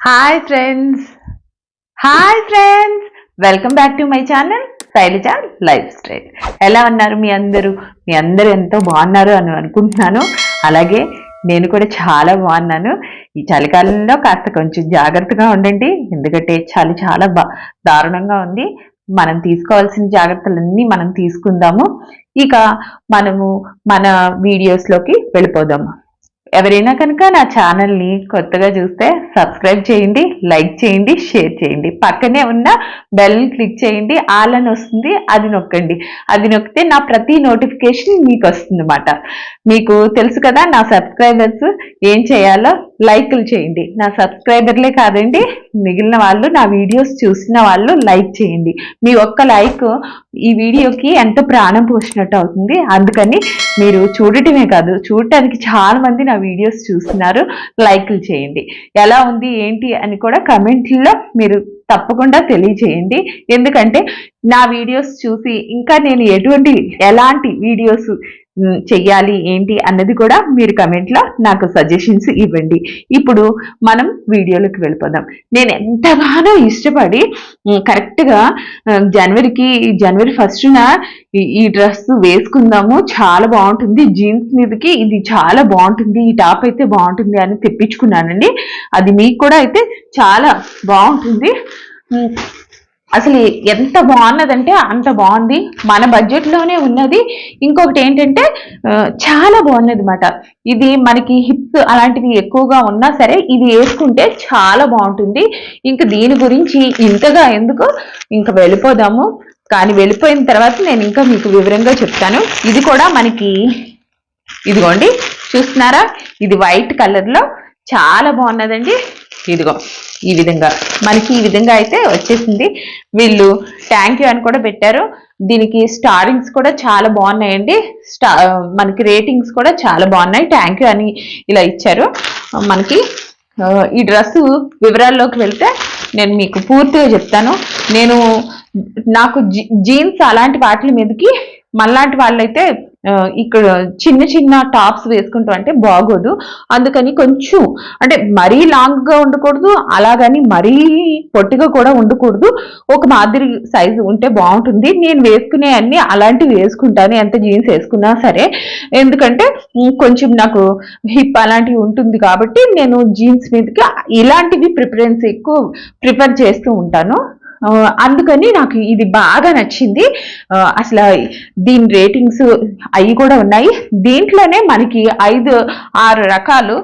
Hi friends hi friends welcome back to my channel Shailaja lifestyle ఎలా ఉన్నారు మీ అందరూ? మీ అందరూ ఎంతో బాగున్నారు అని అనుకుంటున్నాను. అలాగే నేను కూడా చాలా బాగున్నాను. ఈ చలికాలంలో కాస్త కొంచెం జాగ్రత్తగా ఉండండి. ఎందుకంటే చలి చాలా బా దారుణంగా ఉంది. మనం తీసుకోవాల్సిన జాగ్రత్తలన్నీ మనం తీసుకుందాము. ఇక మనము మన వీడియోస్లోకి వెళ్ళిపోదాము. ఎవరైనా కనుక నా ఛానల్ని కొత్తగా చూస్తే సబ్స్క్రైబ్ చేయండి లైక్ చేయండి షేర్ చేయండి. పక్కనే ఉన్న బెల్ క్లిక్ చేయండి ఆల్ అని వస్తుంది అది నొక్కండి. అది నొక్కితే నా ప్రతి నోటిఫికేషన్ మీకు వస్తుంది మీకు తెలుసు కదా నా సబ్స్క్రైబర్స్ ఏం చేయాలో లైక్లు చేయండి. నా సబ్స్క్రైబర్లే కాదండి మిగిలిన వాళ్ళు నా వీడియోస్ చూసిన వాళ్ళు లైక్ చేయండి. మీ ఒక్క లైక్ ఈ వీడియోకి ఎంతో ప్రాణం పోసినట్టు అవుతుంది. అందుకని మీరు చూడటమే కాదు చూడటానికి చాలా మంది నా వీడియోస్ చూస్తున్నారు లైక్లు చేయండి. ఎలా ఉంది ఏంటి అని కూడా కమెంట్లో మీరు తప్పకుండా తెలియజేయండి. ఎందుకంటే నా వీడియోస్ చూసి ఇంకా నేను ఎటువంటి ఎలాంటి వీడియోస్ చెయ్యాలి ఏంటి అన్నది కూడా మీరు కమెంట్లో నాకు సజెషన్స్ ఇవ్వండి. ఇప్పుడు మనం వీడియోలోకి వెళ్ళిపోదాం. నేను ఎంతగానో ఇష్టపడి కరెక్ట్గా జనవరికి జనవరి ఫస్ట్న ఈ డ్రెస్ వేసుకుందాము చాలా బాగుంటుంది. జీన్స్ మీదకి ఇది చాలా బాగుంటుంది ఈ టాప్ అయితే బాగుంటుంది అని తెప్పించుకున్నానండి. అది మీకు కూడా అయితే చాలా బాగుంటుంది. అసలు ఎంత బాగున్నదంటే అంత బాగుంది. మన బడ్జెట్లోనే ఉన్నది. ఇంకొకటి ఏంటంటే చాలా బాగున్నది అనమాట ఇది మనకి హిప్స్ అలాంటివి ఎక్కువగా ఉన్నా సరే ఇది వేసుకుంటే చాలా బాగుంటుంది. ఇంకా దీని గురించి ఇంతగా ఎందుకు ఇంకా వెళ్ళిపోదాము. కానీ వెళ్ళిపోయిన తర్వాత నేను ఇంకా మీకు వివరంగా చెప్తాను. ఇది కూడా మనకి ఇదిగోండి చూస్తున్నారా? ఇది వైట్ కలర్లో. చాలా బాగున్నదండి. ఇదిగో. ఈ విధంగా. మనకి ఈ విధంగా అయితే వచ్చేసింది. వీళ్ళు థ్యాంక్ యూ అని కూడా పెట్టారు. దీనికి స్టారింగ్స్ కూడా చాలా బాగున్నాయండి. స్టా మనకి రేటింగ్స్ కూడా చాలా బాగున్నాయి. థ్యాంక్ యూ అని ఇలా ఇచ్చారు. మనకి ఈ డ్రెస్సు వివరాల్లోకి వెళ్తే నేను మీకు పూర్తిగా చెప్తాను. నేను నాకు జీన్స్ అలాంటి వాటి మీదకి మళ్ళాంటి వాళ్ళైతే ఇక్కడ చిన్న చిన్న టాప్స్ వేసుకుంటాం అంటే బాగోదు. అందుకని కొంచెం అంటే మరీ లాంగ్గా ఉండకూడదు అలాగని మరీ పొట్టిగా కూడా ఉండకూడదు. ఒక మాదిరి సైజు ఉంటే బాగుంటుంది. నేను వేసుకునే అన్ని అలాంటివి వేసుకుంటాను ఎంత జీన్స్ వేసుకున్నా సరే. ఎందుకంటే కొంచెం నాకు హిప్ అలాంటివి ఉంటుంది కాబట్టి నేను జీన్స్ మీదకి ఇలాంటివి ప్రిఫరెన్స్ ఎక్కువ ప్రిఫర్ చేస్తూ ఉంటాను. అందుకని నాకు ఇది బాగా నచ్చింది. అసలు దీని రేటింగ్స్ అవి కూడా ఉన్నాయి. దీంట్లోనే మనకి ఐదు ఆరు రకాలు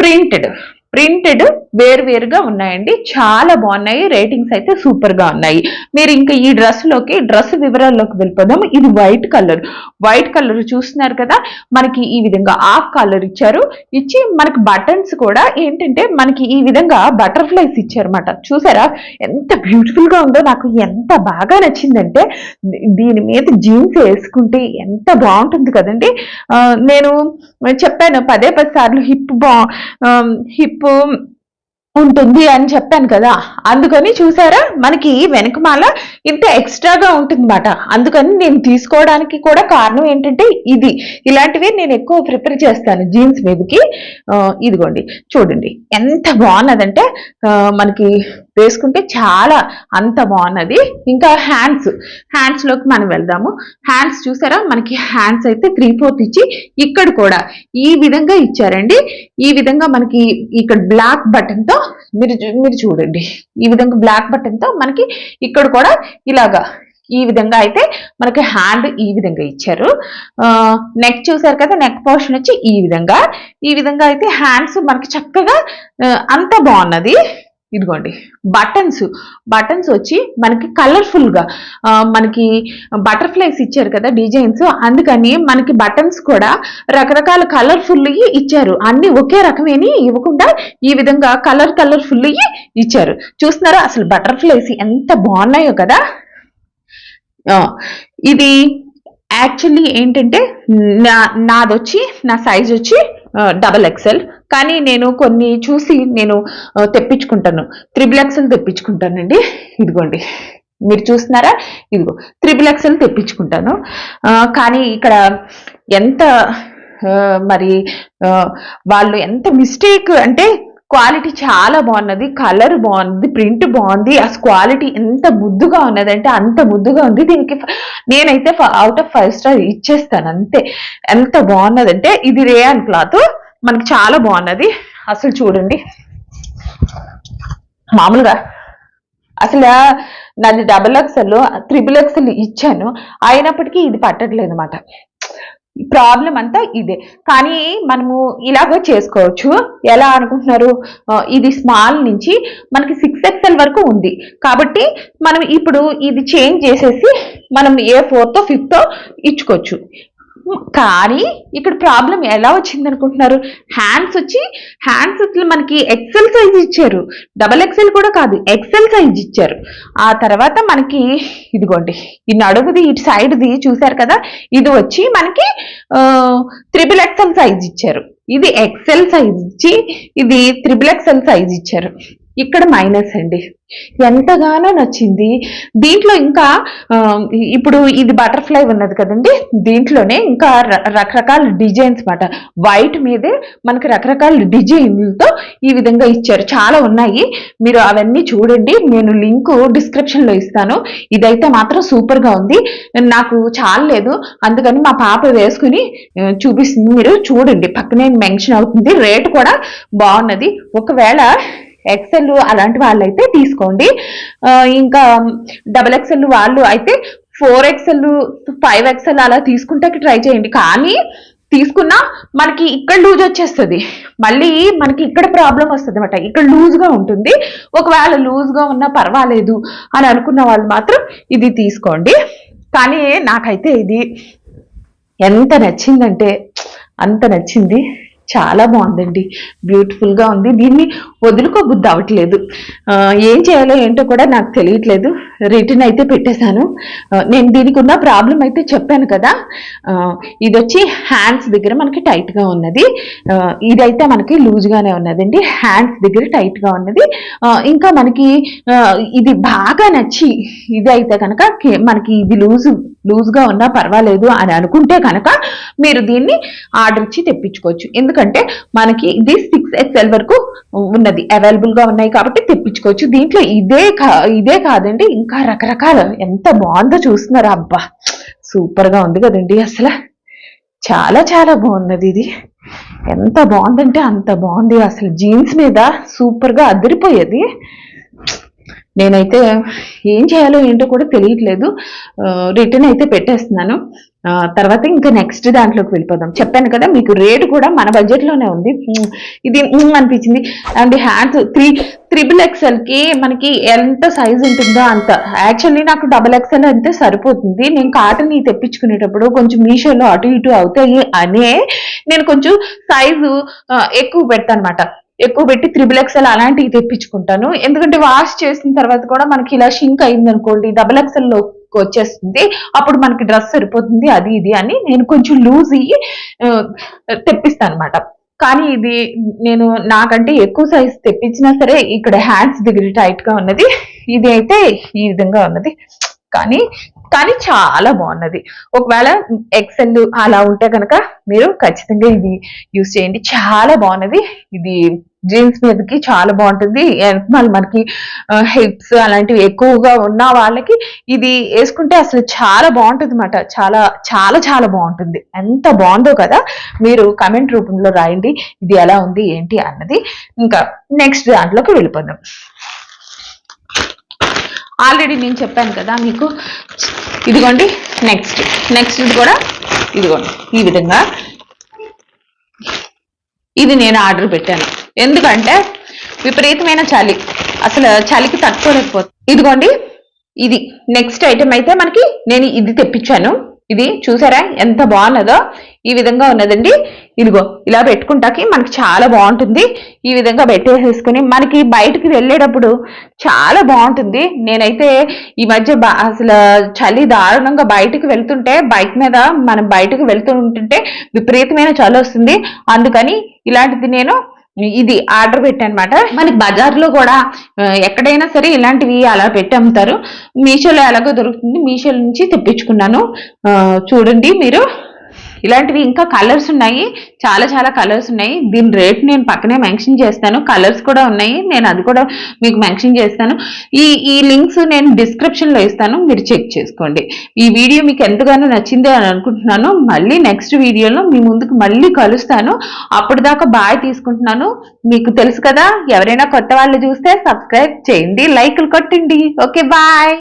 ప్రింటెడ్ ప్రింటెడ్ వేరువేరుగా ఉన్నాయండి. చాలా బాగున్నాయి. రేటింగ్స్ అయితే సూపర్గా ఉన్నాయి. మీరు ఇంకా ఈ డ్రెస్లోకి డ్రెస్ వివరాల్లోకి వెళ్ళిపోదాం. ఇది వైట్ కలర్. వైట్ కలర్ చూస్తున్నారు కదా మనకి ఈ విధంగా ఆఫ్ కలర్ ఇచ్చారు. ఇచ్చి మనకి బటన్స్ కూడా ఏంటంటే మనకి ఈ విధంగా బటర్ఫ్లైస్ ఇచ్చారన్నమాట. చూసారా? ఎంత బ్యూటిఫుల్గా ఉందో నాకు ఎంత బాగా నచ్చిందంటే దీని మీద జీన్స్ వేసుకుంటే ఎంత బాగుంటుంది కదండి. నేను చెప్పాను పదే పది సార్లు హిప్ బా హిప్ ఉంటుంది అని చెప్పాను కదా అందుకని చూసారా మనకి వెనకమాల ఇంత ఎక్స్ట్రాగా ఉంటుందన్నమాట. అందుకని నేను తీసుకోవడానికి కూడా కారణం ఏంటంటే ఇది. ఇలాంటివి నేను ఎక్కువ ప్రిపేర్ చేస్తాను జీన్స్ మీదకి. ఇదిగోండి చూడండి ఎంత బాగున్నదంటే మనకి వేసుకుంటే చాలా అంత బాగున్నది. ఇంకా హ్యాండ్స్ హ్యాండ్స్లోకి మనం వెళ్దాము. హ్యాండ్స్ చూసారా? మనకి హ్యాండ్స్ అయితే త్రీ ఫోర్త్ ఇచ్చి ఇక్కడ కూడా ఈ విధంగా ఇచ్చారండి. ఈ విధంగా మనకి ఇక్కడ బ్లాక్ బటన్తో మీరు మీరు చూడండి. ఈ విధంగా బ్లాక్ బటన్తో మనకి ఇక్కడ కూడా ఇలాగా ఈ విధంగా అయితే మనకి హ్యాండ్ ఈ విధంగా ఇచ్చారు. నెక్ చూసారు కదా? నెక్ పోర్షన్ వచ్చి ఈ విధంగా. ఈ విధంగా అయితే హ్యాండ్స్ మనకి చక్కగా అంత బాగున్నది. ఇదిగోండి. బటన్స్ బటన్స్ వచ్చి మనకి కలర్ఫుల్గా మనకి బటర్ఫ్లైస్ ఇచ్చారు కదా డిజైన్స్ అందుకని మనకి బటన్స్ కూడా రకరకాల కలర్ఫుల్ ఇచ్చారు. అన్ని ఒకే రకమేని ఇవ్వకుండా ఈ విధంగా కలర్ కలర్ఫుల్ ఇచ్చారు. చూస్తున్నారా? అసలు బటర్ఫ్లైస్ ఎంత బాగున్నాయో కదా? ఇది యాక్చువల్లీ ఏంటంటే నా నాదొచ్చి నా సైజ్ వచ్చి డబల్ ఎక్సెల్ కానీ నేను కొన్ని చూసి నేను తెప్పించుకుంటాను. Triple XL తెప్పించుకుంటానండి. ఇదిగోండి. మీరు చూస్తున్నారా? ఇదిగో. త్రిబుల్ ఎక్సెల్ తెప్పించుకుంటాను. కానీ ఇక్కడ ఎంత మరి వాళ్ళు ఎంత మిస్టేక్ అంటే క్వాలిటీ చాలా బాగున్నది కలర్ బాగుంది ప్రింట్ బాగుంది. ఆ క్వాలిటీ ఎంత ముద్దుగా ఉన్నదంటే అంత ముద్దుగా ఉంది. దీనికి నేనైతే అవుట్ ఆఫ్ ఫైవ్ స్టార్ ఇచ్చేస్తాను అంతే. ఎంత బాగున్నదంటే ఇది రేయాన్ క్లాత్ మనకి చాలా బాగున్నది. అసలు చూడండి. మామూలుగా అసలు నాది డబుల్ ఎక్స్ఎల్ త్రిబుల్ ఎక్స్ఎల్ ఇచ్చాను. అయినప్పటికీ ఇది పట్టట్లేదు అనమాట ప్రాబ్లం అంతా ఇదే. కానీ మనము ఇలాగ చేసుకోవచ్చు. ఎలా అనుకుంటున్నారు? ఇది స్మాల్ నుంచి మనకి సిక్స్ ఎక్స్ఎల్ వరకు ఉంది. కాబట్టి మనం ఇప్పుడు ఇది చేంజ్ చేసేసి మనం ఏ ఫోర్తో ఫిఫ్త్తో ఇచ్చుకోవచ్చు. కానీ ఇక్కడ ప్రాబ్లం ఎలా వచ్చింది అనుకుంటున్నారు? హ్యాండ్స్ వచ్చి హ్యాండ్స్ అసలు మనకి ఎక్సెల్ సైజ్ ఇచ్చారు. డబల్ ఎక్సెల్ కూడా కాదు ఎక్సెల్ సైజ్ ఇచ్చారు. ఆ తర్వాత మనకి ఇదిగోండి ఈ నడుముది ఇటు సైడ్ది చూసారు కదా? ఇది వచ్చి మనకి త్రిబుల్ ఎక్సెల్ సైజ్ ఇచ్చారు. ఇది ఎక్సెల్ సైజ్ ఇచ్చి ఇది త్రిబుల్ ఎక్సెల్ సైజ్ ఇచ్చారు. ఇక్కడ మైనస్ అండి. ఎంతగానో నచ్చింది. దీంట్లో ఇంకా ఇప్పుడు ఇది బటర్ఫ్లై ఉన్నది కదండి. దీంట్లోనే ఇంకా ర- రకరకాల డిజైన్స్ మాట. వైట్ మీదే మనకి రకరకాల డిజైన్లతో ఈ విధంగా ఇచ్చారు. చాలా ఉన్నాయి. మీరు అవన్నీ చూడండి. నేను లింకు డిస్క్రిప్షన్లో ఇస్తాను. ఇదైతే మాత్రం సూపర్గా ఉంది. నాకు చాలలేదు. అందుకని మా పాప వేసుకుని చూపిస్తుంది. మీరు చూడండి. పక్కనే మెన్షన్ అవుతుంది. రేట్ కూడా బాగున్నది. ఒకవేళ ఎక్సెల్ అలాంటి వాళ్ళైతే తీసుకోండి. ఇంకా డబల్ ఎక్సెల్ వాళ్ళు అయితే ఫోర్ ఎక్సెల్ ఫైవ్ ఎక్సెల్ అలా తీసుకుంటే ట్రై చేయండి. కానీ తీసుకున్నా మనకి ఇక్కడ లూజ్ వచ్చేస్తుంది. మళ్ళీ మనకి ఇక్కడ ప్రాబ్లం వస్తుంది అనమాట ఇక్కడ లూజ్గా ఉంటుంది. ఒకవేళ లూజ్గా ఉన్నా పర్వాలేదు అని అనుకున్న వాళ్ళు మాత్రం ఇది తీసుకోండి. కానీ నాకైతే ఇది ఎంత నచ్చిందంటే అంత నచ్చింది. చాలా బాగుందండి. బ్యూటిఫుల్గా ఉంది. దీన్ని వదులుకోబుద్ది అవ్వట్లేదు ఏం చేయాలో ఏంటో కూడా నాకు తెలియట్లేదు. రిటర్న్ అయితే పెట్టేశాను. నేను దీనికి ఉన్న ప్రాబ్లం అయితే చెప్పాను కదా. ఇది వచ్చి హ్యాండ్స్ దగ్గర మనకి టైట్గా ఉన్నది. ఇదైతే మనకి లూజ్గానే ఉన్నదండి. హ్యాండ్స్ దగ్గర టైట్గా ఉన్నది. ఇంకా మనకి ఇది బాగా నచ్చి ఇది అయితే కనుక మనకి ఇది లూజ్ లూజ్గా ఉన్నా పర్వాలేదు అని అనుకుంటే కనుక మీరు దీన్ని ఆర్డర్ ఇచ్చి తెప్పించుకోవచ్చు. ఎందుకంటే మనకి ఇది సిక్స్ ఎక్స్ఎల్ వరకు ఉన్నది. అవైలబుల్గా ఉన్నాయి కాబట్టి తెప్పించుకోవచ్చు. దీంట్లో ఇదే కా- ఇదే కాదండి. ఇంకా రకరకాల ఎంత బాగుందో చూస్తున్నారు. అబ్బా! సూపర్గా ఉంది కదండి అసలు. చాలా చాలా బాగున్నది ఇది. ఎంత బాగుందంటే అంత బాగుంది. అసలు జీన్స్ మీద సూపర్గా అదిరిపోయేది. నేనైతే ఏం చేయాలో ఏంటో కూడా తెలియట్లేదు. రిటర్న్ అయితే పెట్టేస్తున్నాను. తర్వాత ఇంకా నెక్స్ట్ దాంట్లోకి వెళ్ళిపోదాం. చెప్పాను కదా మీకు రేట్ కూడా మన బడ్జెట్లోనే ఉంది. ఇది అనిపించింది. అండ్ హ్యాండ్స్ త్రీ త్రిబుల్ ఎక్స్ఎల్కి మనకి ఎంత సైజ్ ఉంటుందో అంత. యాక్చువల్లీ నాకు డబుల్ ఎక్స్ఎల్ అంతే సరిపోతుంది. నేను కాటన్ తెప్పించుకునేటప్పుడు కొంచెం మీషోలో అటు ఇటు అవుతాయి అనే నేను కొంచెం సైజు ఎక్కువ పెడతాను అనమాట ఎక్కువ పెట్టి త్రిబుల్ ఎక్స్ఎల్ అలాంటివి తెప్పించుకుంటాను. ఎందుకంటే వాష్ చేసిన తర్వాత కూడా మనకి ఇలా షింక్ అయింది అనుకోండి డబుల్ ఎక్స్ఎల్లో వచ్చేస్తుంది. అప్పుడు మనకి డ్రెస్ సరిపోతుంది అది ఇది అని నేను కొంచెం లూజ్ అయ్యి తెప్పిస్తాను అనమాట కానీ ఇది నేను నాకంటే ఎక్కువ సైజ్ తెప్పించినా సరే ఇక్కడ హ్యాండ్స్ దగ్గర టైట్గా ఉన్నది. ఇది అయితే ఈ విధంగా ఉన్నది. కానీ కానీ చాలా బాగున్నది. ఒకవేళ ఎక్సెల్ అలా ఉంటే కనుక మీరు ఖచ్చితంగా ఇది యూస్ చేయండి. చాలా బాగున్నది. ఇది జీన్స్ మీదకి చాలా బాగుంటుంది. మళ్ళీ మనకి హిప్స్ అలాంటివి ఎక్కువగా ఉన్న వాళ్ళకి ఇది వేసుకుంటే అసలు చాలా బాగుంటుంది అనమాట చాలా చాలా చాలా బాగుంటుంది. ఎంత బాగుందో కదా మీరు కమెంట్ రూపంలో రాయండి. ఇది ఎలా ఉంది ఏంటి అన్నది. ఇంకా నెక్స్ట్ దాంట్లోకి వెళ్ళిపోదాం. ఆల్రెడీ నేను చెప్పాను కదా మీకు. ఇదిగోండి నెక్స్ట్ నెక్స్ట్ కూడా ఇదిగోండి ఈ విధంగా. ఇది నేను ఆర్డర్ పెట్టాను. ఎందుకంటే విపరీతమైన చలి. అసలు చలికి తట్టుకోలేకపోతుంది ఇదిగోండి ఇది. నెక్స్ట్ ఐటమ్ అయితే మనకి నేను ఇది తెప్పించాను. ఇది చూసారా? ఎంత బాగున్నదో? ఈ విధంగా ఉన్నదండి. ఇదిగో ఇలా పెట్టుకుంటాకి మనకి చాలా బాగుంటుంది. ఈ విధంగా పెట్టేసేసుకుని మనకి బయటికి వెళ్ళేటప్పుడు చాలా బాగుంటుంది. నేనైతే ఈ మధ్య అసలు చలి దారుణంగా బయటికి వెళ్తుంటే బైక్ మీద మనం బయటకు వెళ్తూ ఉంటుంటే విపరీతమైన చలి వస్తుంది. అందుకని ఇలాంటిది నేను ఇది ఆర్డర్ పెట్టానమాట. మనకి బజార్లో కూడా ఎక్కడైనా సరే ఇలాంటివి అలా పెట్టి అమ్ముతారు. మీషోలో ఎలాగో దొరుకుతుంది. మీషో నుంచి తెప్పించుకున్నాను. చూడండి మీరు. ఇలాంటివి ఇంకా కలర్స్ ఉన్నాయి. చాలా చాలా కలర్స్ ఉన్నాయి. దీని రేట్ నేను పక్కనే మెన్షన్ చేస్తాను. కలర్స్ కూడా ఉన్నాయి. నేను అది కూడా మీకు మెన్షన్ చేస్తాను. ఈ ఈ లింక్స్ నేను డిస్క్రిప్షన్లో ఇస్తాను. మీరు చెక్ చేసుకోండి. ఈ వీడియో మీకు ఎంతగానో నచ్చింది అని అనుకుంటున్నాను. మళ్ళీ నెక్స్ట్ వీడియోలో మీ ముందుకు మళ్ళీ కలుస్తాను. అప్పటిదాకా బాయ్ తీసుకుంటున్నాను. మీకు తెలుసు కదా ఎవరైనా కొత్త వాళ్ళు చూస్తే సబ్స్క్రైబ్ చేయండి. లైక్లు కొట్టండి. Okay bye.